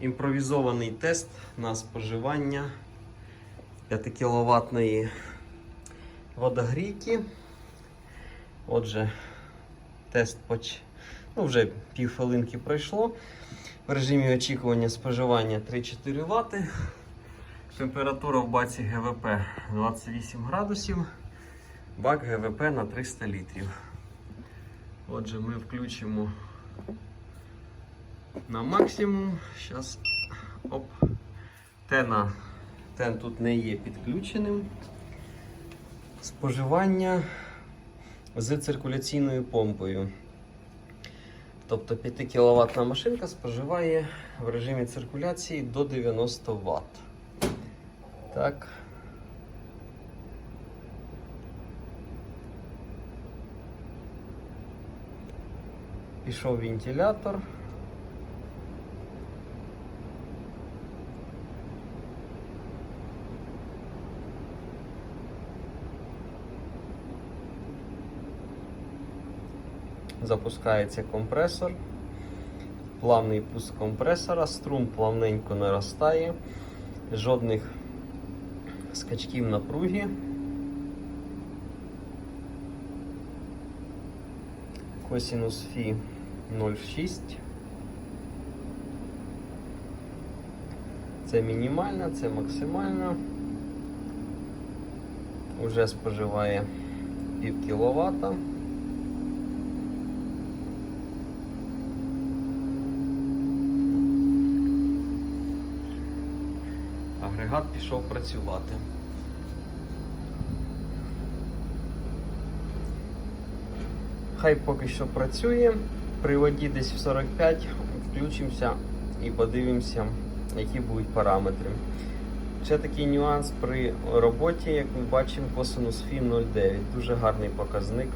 імпровізований тест на споживання 5 кВт водогрійки. Отже, тест поч... ну, вже пів хвилинки пройшло. В режимі очікування споживання 3-4 Вт. Температура в баці ГВП 28 градусів. Бак ГВП на 300 літрів. Отже, ми включимо на максимум. Зараз оп. Тена. Тен тут не є підключеним. Споживання з циркуляційною помпою. Тобто 5 кВт машинка споживає в режимі циркуляції до 90 Вт. Так. Пішов вентилятор. Запускається компресор. Плавний пуск компресора, струм плавненько наростає, жодних скачків напруги. Косінус Фі 0,6. Це мінімальна, це максимальна. Уже споживає пів кіловата. Агрегат пішов працювати. Хай поки що працює. При воді десь в 45 включимося і подивимося, які будуть параметри. Ще такий нюанс при роботі, як ми бачимо, косинус Фі 0,9. Дуже гарний показник.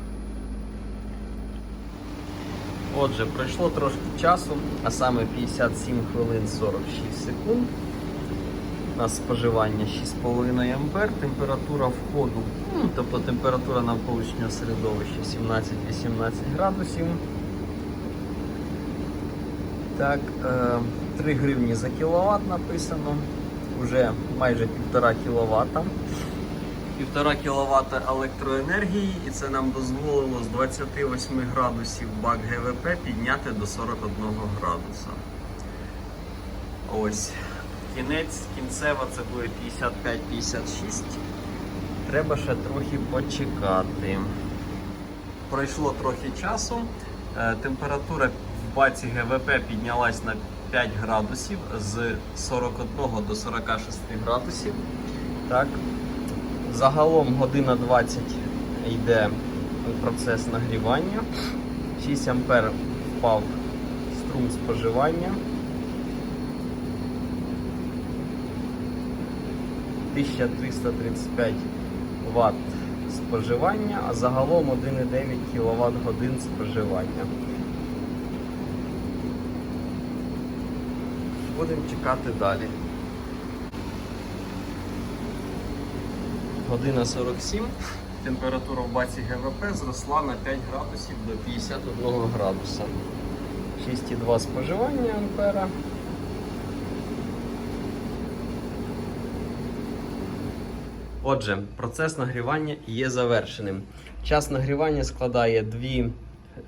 Отже, пройшло трошки часу, а саме 57 хвилин 46 секунд. У нас споживання 6,5 А, температура входу, ну, тобто температура навколишнього середовища 17-18 градусів. Так, е, 3 гривні за кіловат написано. Уже майже 1,5 кВт. 1,5 кВт електроенергії, і це нам дозволило з 28 градусів бак ГВП підняти до 41 градуса. Ось. Кінець, кінцева це буде 55-56. Треба ще трохи почекати. Пройшло трохи часу. Е, Температура в баці ГВП піднялась на 5 градусів з 41 до 46 градусів. Так. Загалом година 20 йде процес нагрівання. 6 ампер впав струм споживання. 1335 Вт споживання, а загалом 1,9 кВт годин споживання. Будемо чекати далі. Година 47. Температура в баці ГВП зросла на 5 градусів до 51 градуса. 6,2 споживання ампера. Отже, процес нагрівання є завершеним. Час нагрівання складає 2,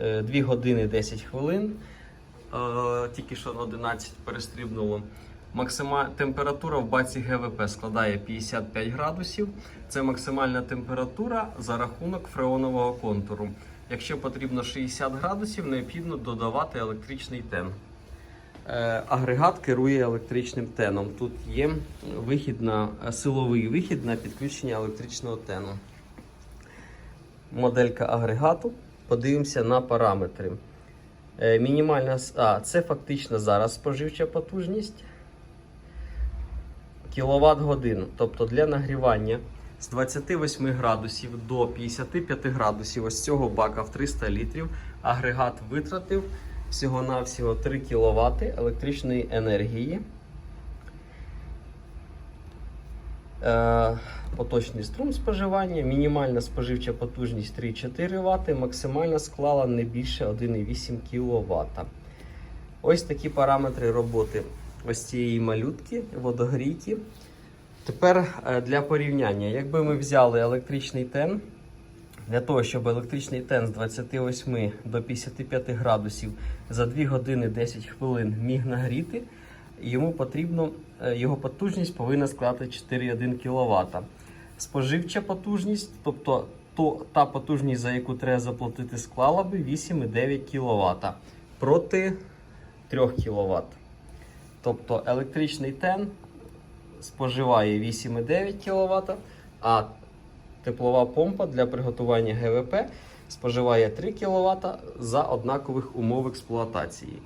е, 2 години 10 хвилин. Е, Тільки що на 11 перестрібнуло. Максима... Температура в баці ГВП складає 55 градусів. Це максимальна температура за рахунок фреонового контуру. Якщо потрібно 60 градусів, необхідно додавати електричний тен. Е, Агрегат керує електричним теном. Тут є вихід на, е, силовий вихід на підключення електричного тену. Моделька агрегату. Подивимося на параметри. Е, Мінімальна а, це фактично зараз споживча потужність. Кіловат годин. Тобто для нагрівання з 28 градусів до 55 градусів ось цього бака в 300 літрів агрегат витратив всього-навсього 3 кВт електричної енергії. Е, поточний струм споживання, мінімальна споживча потужність 3-4 Вт, максимальна склала не більше 1,8 кВт. Ось такі параметри роботи ось цієї малютки, водогрійки. Тепер е, для порівняння, якби ми взяли електричний тен, для того, щоб електричний тен з 28 до 55 градусів за 2 години 10 хвилин міг нагріти, йому потрібно, е, його потужність повинна складати 4,1 кВт. Споживча потужність, тобто то, та потужність, за яку треба заплатити, склала би 8,9 кВт проти 3 кВт. Тобто електричний тен споживає 8,9 кВт, а теплова помпа для приготування ГВП споживає 3 кВт за однакових умов експлуатації.